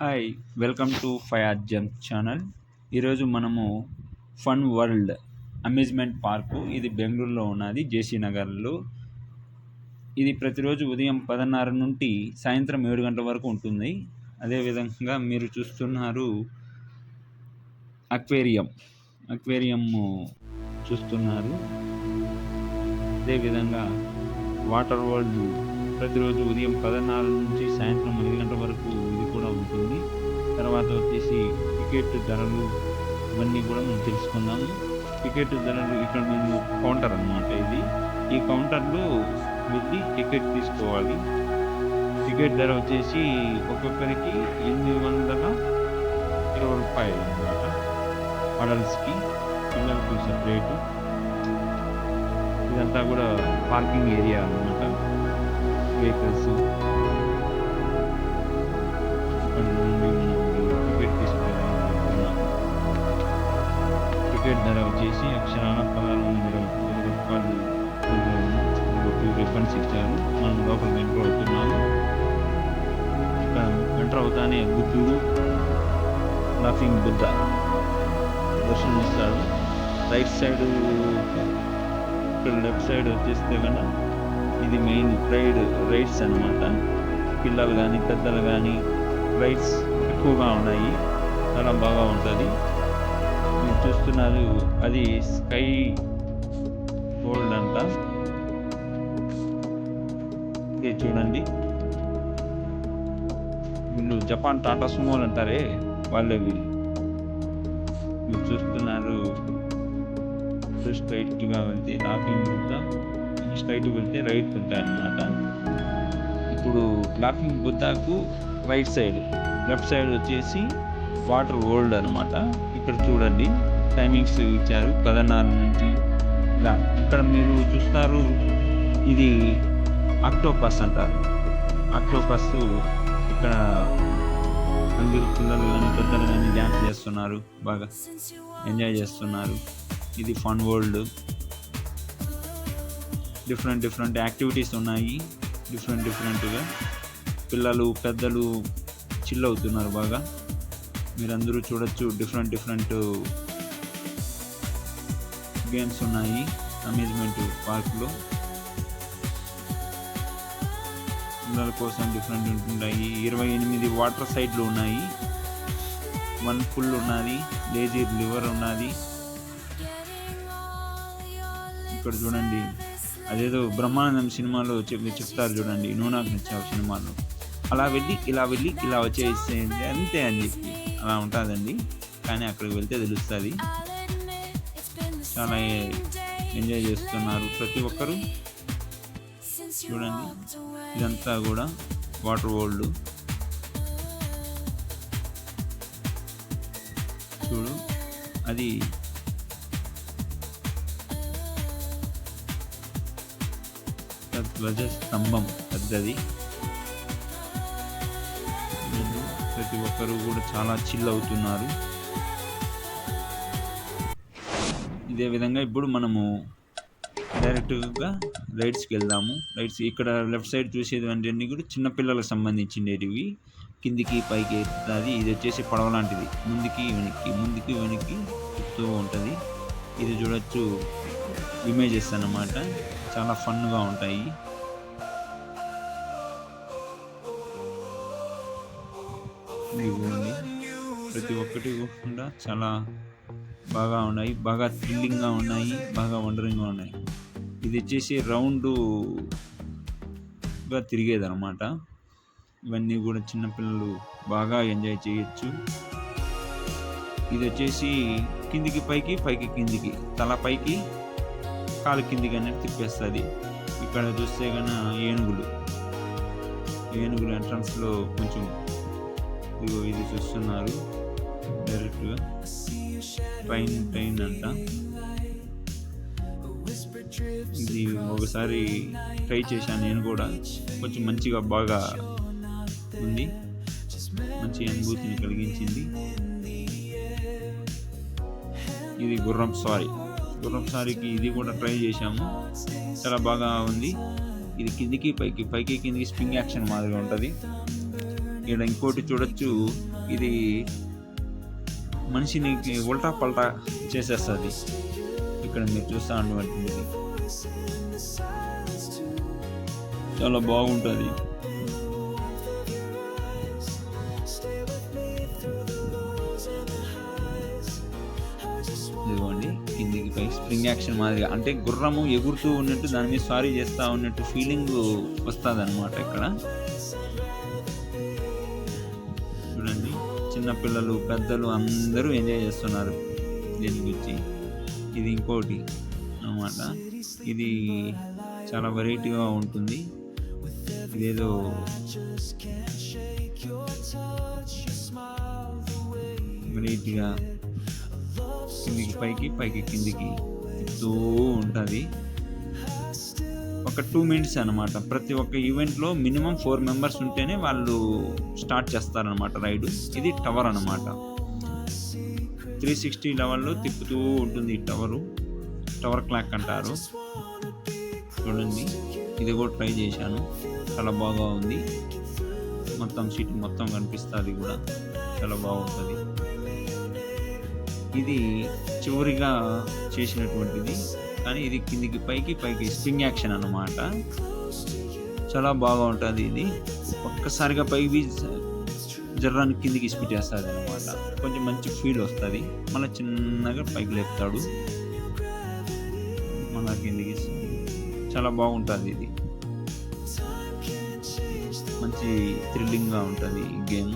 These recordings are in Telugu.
Hi welcome to Fayaz jump channel. ఈరోజు మనము ఫన్ వరల్డ్ అమ్యూజ్మెంట్ పార్కు ఇది బెంగళూరులో ఉన్నది జేసీ నగర్లో. ఇది ప్రతిరోజు ఉదయం పదన్నర నుండి సాయంత్రం ఏడు గంటల వరకు ఉంటుంది. అదేవిధంగా మీరు చూస్తున్నారు అక్వేరియం. అక్వేరియం చూస్తున్నారు. అదేవిధంగా వాటర్ వరల్డ్ ప్రతిరోజు ఉదయం పదన్నర నుంచి సాయంత్రం ఐదు గంటల వరకు తర్వాత వచ్చేసి టికెట్ ధరలు ఇవన్నీ కూడా మనం తెలుసుకుందాము. టికెట్ ధరలు ఇక్కడ మేము కౌంటర్ అన్నమాట ఇది. ఈ కౌంటర్లో వెళ్ళి టికెట్ తీసుకోవాలి. టికెట్ ధర వచ్చేసి ఒక్కొక్కరికి ఎనిమిది వందల ఇరవై రూపాయలు అనమాట అడల్ట్స్కి పిల్లలకు సపరేటు ఇదంతా కూడా పార్కింగ్ ఏరియా అన్నమాట. వెహికల్స్ టికెట్ ధర చేసి అక్షరాల పదహారు వందల ఇరవై రూపాయలు రిఫండ్స్ ఇచ్చారు. మనం లోపలికి ఎంటర్ అవుతున్నాము ఇక్కడ ఎంటర్ అవుతానే బుద్ధుడు లఫింగ్ బుద్ధ. దర్శనం ఇస్తాడు రైట్ సైడ్ ఇక్కడ లెఫ్ట్ సైడ్ వచ్చేస్తే కన్నా ఇది మెయిన్ రైడ్ రైడ్స్ అన్నమాట. పిల్లలు కానీ పెద్దలు కానీ రైడ్స్ ఎక్కువగా ఉన్నాయి. చాలా బాగా ఉంటుంది. చూస్తున్నారు. అది స్కై గోల్డ్ అంట. ఇది చూడండి. వీళ్ళు జపాన్ టాటా సుమోలు అంటారే? వాళ్ళే వీళ్ళు మీరు చూస్తున్నారు స్ట్రైట్గా వెళ్తే లాఫింగ్ బుద్ధ స్ట్రైట్ వెళ్తే రైట్ ఉంటాయి అన్నమాట ఇప్పుడు లాఫింగ్ బుద్ధకు రైట్ సైడ్ లెఫ్ట్ సైడ్ వచ్చేసి వాటర్ వరల్డ్ అనమాట ఇక్కడ చూడండి. టైమింగ్స్ ఇచ్చారు. పదన్నర నుంచి ఇలా. ఇక్కడ మీరు చూస్తారు ఇది అక్టోపస్ అంటారు. అక్టోపస్ ఇక్కడ అందరూ పిల్లలు కానీ పెద్దలు కానీ డ్యాన్స్ చేస్తున్నారు. బాగా ఎంజాయ్ చేస్తున్నారు. ఇది fun world different different activities ఉన్నాయి. డిఫరెంట్ డిఫరెంట్గా పిల్లలు పెద్దలు చిల్ అవుతున్నారు బాగా. మీరందరూ చూడొచ్చు. డిఫరెంట్ డిఫరెంట్ గేమ్స్ ఉన్నాయి. అమ్యూజ్మెంట్ పార్క్లో పిల్లల కోసం డిఫరెంట్ ఉంటుంటాయి ఇరవై ఎనిమిది వాటర్ సైడ్లు ఉన్నాయి. వన్ ఫుల్ ఉన్నది. లేజీ లివర్ ఉన్నది. ఇక్కడ చూడండి. అదేదో బ్రహ్మానందం సినిమాలో చెప్పి చెప్తారు చూడండి. నూనాకు నాకు నచ్చావు సినిమాలో. అలా వెళ్ళి ఇలా వెళ్ళి ఇలా వచ్చేసేయండి. అంతే అని చెప్పి. అలా ఉంటుందండి. కానీ అక్కడికి వెళ్తే తెలుస్తుంది. చాలా ఎంజాయ్ చేస్తున్నారు ప్రతి ఒక్కరు. చూడండి. ఇదంతా కూడా వాటర్ వరల్డ్. చూడు. అది ధ్వజ స్తంభం పెద్దది. ప్రతి ఒక్కరు కూడా చాలా చిల్ అవుతున్నారు. ఇదే విధంగా ఇప్పుడు మనము డైరెక్ట్గా రైడ్స్కి వెళ్దాము. రైడ్స్ ఇక్కడ లెఫ్ట్ సైడ్ చూసేటువంటివన్నీ కూడా చిన్నపిల్లలకు సంబంధించినవి కిందికి పైకి ఎత్తుతుంది. ఇది వచ్చేసి పడవ లాంటిది. ముందుకి వెనక్కి ముందుకి వెనక్కి తిప్పుతూ ఉంటుంది. ఇది చూడొచ్చు. ఇమేజెస్ అన్నమాట. చాలా ఫన్గా ఉంటాయి. ఇదిగోండి ప్రతి ఒక్కటి కూడా చాలా బాగా ఉన్నాయి. బాగా థ్రిల్లింగ్గా ఉన్నాయి. బాగా వండరింగ్గా ఉన్నాయి. ఇది వచ్చేసి రౌండ్గా తిరిగేది అనమాట ఇవన్నీ కూడా చిన్నపిల్లలు బాగా ఎంజాయ్ చేయొచ్చు. ఇది వచ్చేసి కిందికి పైకి పైకి కిందికి తల పైకి కాలు కిందికి అనేది తిప్పేస్తుంది. ఇక్కడ చూస్తే కన్నా ఏనుగులు. ఏనుగులు ఎంట్రన్స్లో కొంచెం ఇదిగో ఇది చూస్తున్నారు. డైరెక్ట్గా ట్రైన్ ట్రైన్ అంట. ఇది ఒకసారి ట్రై చేశాను నేను కూడా. కొంచెం మంచిగా బాగా ఉంది. మంచి అనుభూతిని కలిగించింది. ఇది గుర్రం సారీ. గుర్రం సారీకి ఇది కూడా ట్రై చేశాము. చాలా బాగా ఉంది. ఇది కిందికి పైకి పైకి కిందికి స్ప్రింగ్ యాక్షన్ మాదిరిగా ఉంటుంది. ఇక్కడ ఇంకోటి చూడొచ్చు. ఇది మనిషిని ఉల్టా పల్టా చేసేస్తుంది. ఇక్కడ మీరు చూస్తా ఉన్నటువంటిది. చాలా బాగుంటుంది. ఇదిగోండి కిందికి పై స్ప్రింగ్ యాక్షన్ మాదిరిగా. అంటే గుర్రము ఎగురుతూ ఉన్నట్టు దాని మీద సారీ చేస్తూ ఉన్నట్టు ఫీలింగ్ వస్తుంది అనమాట ఇక్కడ. చిన్నపిల్లలు పెద్దలు అందరూ ఎంజాయ్ చేస్తున్నారు. దీని గురించి. ఇది ఇంకోటి అన్నమాట. ఇది చాలా వెరైటీగా ఉంటుంది. ఇదేదో వెరైటీగా కిందికి పైకి పైకి కిందికి. తిప్పుతూ ఉంటుంది. ఒక టూ మినిట్స్ అనమాట ప్రతి ఒక్క ఈవెంట్లో మినిమం ఫోర్ మెంబర్స్ ఉంటేనే వాళ్ళు స్టార్ట్ చేస్తారనమాట రైడ్ ఇది టవర్ అనమాట త్రీ సిక్స్టీ లెవెల్లో తిప్పుతూ ఉంటుంది ఈ టవరు టవర్ క్లాక్ అంటారు. చూడండి. ఇది కూడా ట్రై చేశాను. చాలా బాగా ఉంది. మొత్తం సీట్ మొత్తం కనిపిస్తుంది కూడా. చాలా బాగుంటుంది. ఇది చివరిగా చేసినటువంటిది. కానీ ఇది కిందికి పైకి పైకి స్ప్రింగ్ యాక్షన్ అనమాట చాలా బాగా ఉంటుంది ఇది. ఒక్కసారిగా పైకి జర్రాన్ని కిందికి స్పీడ్ చేస్తుంది అనమాట కొంచెం మంచి ఫీల్ వస్తుంది. మళ్ళీ చిన్నగా పైకి లేపుతాడు. మన కిందికి చాలా బాగుంటుంది ఇది. మంచి థ్రిల్లింగ్గా ఉంటుంది ఈ గేమ్.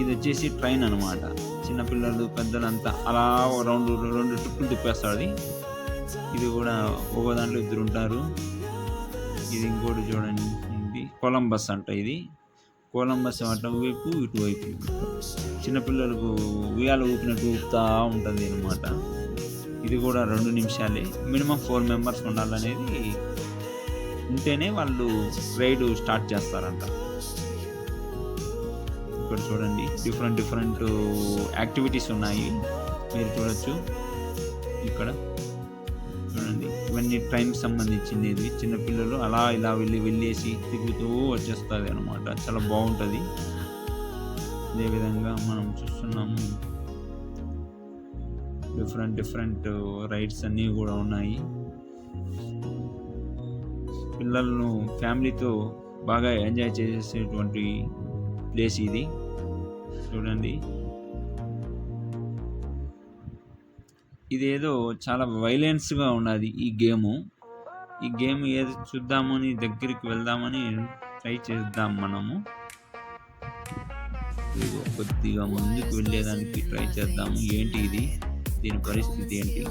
ఇది వచ్చేసి ట్రైన్ అనమాట చిన్నపిల్లలు పెద్దలంతా అలా రెండు రెండు ట్రిప్పులు తిప్పేస్తాడు ఇది కూడా ఒక దాంట్లో ఇద్దరు ఉంటారు. ఇది ఇంకోటి చూడండి. ఇది కొలంబస్ అంట ఇది. కొలంబస్ అటువైపు ఇటువైపు చిన్నపిల్లలకు ఉయ్యాలు ఊపినట్టు ఊపుతా ఉంటుంది అనమాట ఇది కూడా రెండు నిమిషాలే. మినిమం ఫోర్ మెంబర్స్ ఉండాలనేది ఉంటేనే వాళ్ళు రైడ్ స్టార్ట్ చేస్తారంట. ఇక్కడ చూడండి. డిఫరెంట్ డిఫరెంట్ యాక్టివిటీస్ ఉన్నాయి. మీరు చూడొచ్చు. ఇక్కడ. ఇవన్నీ టైం సంబంధించింది ఇది చిన్నపిల్లలు అలా ఇలా వెళ్ళి వెళ్ళేసి తిరుగుతూ వచ్చేస్తుంది అనమాట చాలా బాగుంటుంది. అదేవిధంగా మనం చూస్తున్నాము. డిఫరెంట్ డిఫరెంట్ రైడ్స్ అన్నీ కూడా ఉన్నాయి. పిల్లలను ఫ్యామిలీతో బాగా ఎంజాయ్ చేసేటువంటి ప్లేస్ ఇది. చూడండి. ఇదేదో చాలా వైలెన్స్గా ఉన్నది ఈ గేము. ఈ గేమ్ ఏది చూద్దామని దగ్గరికి వెళ్దామని ట్రై చేద్దాం మనము. కొద్దిగా ముందుకు వెళ్ళేదానికి ట్రై చేద్దాము. ఏంటి ఇది? దీని పరిస్థితి ఏంటి?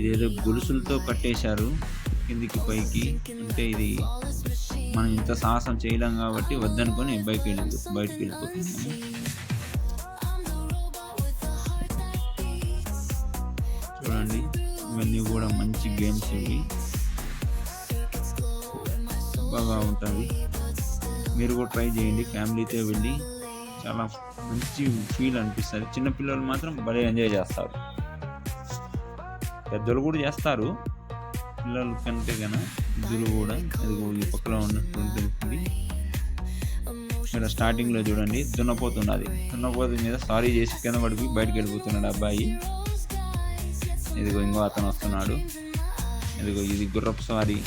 ఇదేదో గొలుసులతో కట్టేశారు. కిందికి పైకి. అంటే ఇది మనం ఇంత సాహసం చేయలేం కాబట్టి వద్దనుకొని బయటకు వెళ్ళి బయటకు వెళ్ళిపోతున్నాము. చూడండి ఇవన్నీ కూడా మంచి గేమ్స్ ఇవి. బాగా ఉంటుంది మీరు కూడా ట్రై చేయండి. ఫ్యామిలీతో వెళ్ళి చాలా మంచి ఫీల్ అనిపిస్తుంది. చిన్నపిల్లలు మాత్రం భలే ఎంజాయ్ చేస్తారు. పెద్దలు కూడా చేస్తారు. పిల్లల కంటే కన్నా ఇద్దరు కూడా ఇదిగో ఈ పక్కలో ఉన్నట్టు ఉంటుంది ఇక్కడ స్టార్టింగ్లో చూడండి. దున్నపోతున్నది. దున్నపోతు మీద సారీ చేసి కింద పడిపోయి బయటకు వెళ్ళిపోతున్నాడు అబ్బాయి. ఇదిగో ఇంకో అతను వస్తున్నాడు. ఇదిగో ఇది గుర్రపు సారి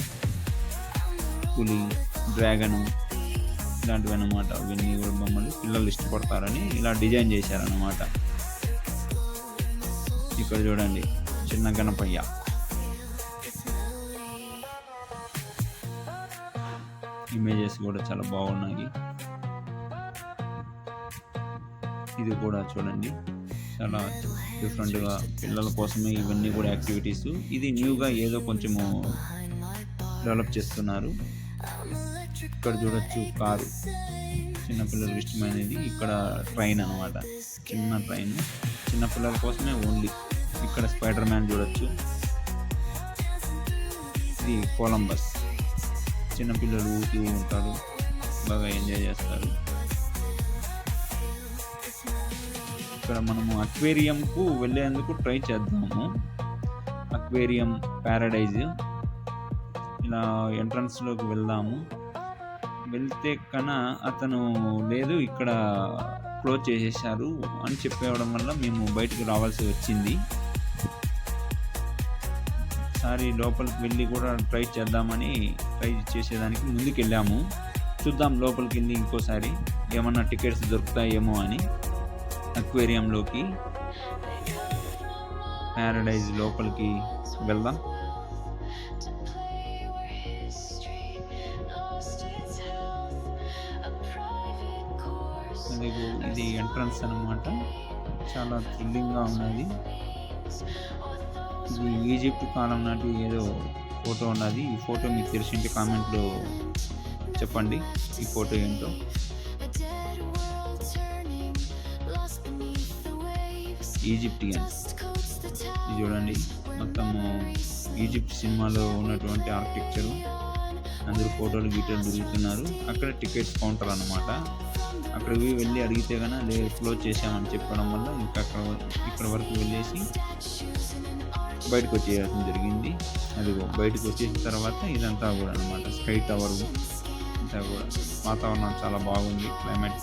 పులి డ్రాగన్ ఇలాంటివి అన్నమాట ఇవన్నీ కూడా బొమ్మలు పిల్లలు ఇష్టపడతారని ఇలా డిజైన్ చేశారనమాట ఇక్కడ చూడండి చిన్న గణపయ్య. ఇమేజెస్ కూడా చాలా బాగున్నాయి. ఇది కూడా చూడండి. చాలా డిఫరెంట్గా పిల్లల కోసమే ఇవన్నీ కూడా యాక్టివిటీస్ ఇది న్యూగా ఏదో కొంచెము డెవలప్ చేస్తున్నారు. ఇక్కడ చూడొచ్చు కారు. చిన్నపిల్లలకు ఇష్టమైనది ఇక్కడ ట్రైన్ అనమాట చిన్న ట్రైన్. చిన్నపిల్లల కోసమే ఓన్లీ ఇక్కడ స్పైడర్ మ్యాన్ చూడొచ్చు. ఇది కొలంబస్. చిన్నపిల్లలు ఊతూ ఉంటారు. బాగా ఎంజాయ్ చేస్తారు. ఇక్కడ మనము అక్వేరియంకు వెళ్ళేందుకు ట్రై చేద్దాము. అక్వేరియం ప్యారడైజ్ ఇలా ఎంట్రన్స్లోకి వెళ్దాము. వెళ్తే కన అతను లేదు ఇక్కడ క్లోజ్ చేసేసారు అని చెప్పేవడం వల్ల మేము బయటకు రావాల్సి వచ్చింది. ఒకసారి లోపలికి వెళ్ళి కూడా ట్రై చేద్దామని ట్రై చేసేదానికి ముందుకు వెళ్ళాము చూద్దాం లోపలికి వెళ్ళి ఇంకోసారి ఏమన్నా టికెట్స్ దొరుకుతాయేమో అని. అక్వేరియంలోకి ప్యారడైజ్ లోపలికి వెళ్దాం. అదిగో ఇది ఎంట్రన్స్ అన్నమాట. చాలా థ్రిల్లింగ్గా ఉన్నది. ఇది ఈజిప్ట్ కాలం నాటి ఏదో ఫోటో ఉన్నది. ఈ ఫోటో మీకు తెలిసింటే కామెంట్లో చెప్పండి. ఈ ఫోటో ఏంటో. ఈజిప్టియన్ ఇది చూడండి. మొత్తము ఈజిప్ట్ సినిమాలో ఉన్నటువంటి ఆర్కిటెక్చరు. అందరూ ఫోటోలు గీటలు తిరుగుతున్నారు అక్కడ టికెట్స్ కౌంటర్ అన్నమాట. అక్కడికి వెళ్ళి అడిగితే కనుక లేదు క్లోజ్ చేసామని చెప్పడం వల్ల ఇంకా అక్కడ ఇక్కడ వరకు వెళ్ళేసి బయటకు వచ్చేయడం జరిగింది. అదిగో బయటకు వచ్చేసిన తర్వాత ఇదంతా కూడా అనమాట స్కై టవర్. ఇంతా కూడా వాతావరణం చాలా బాగుంది క్లైమేట్.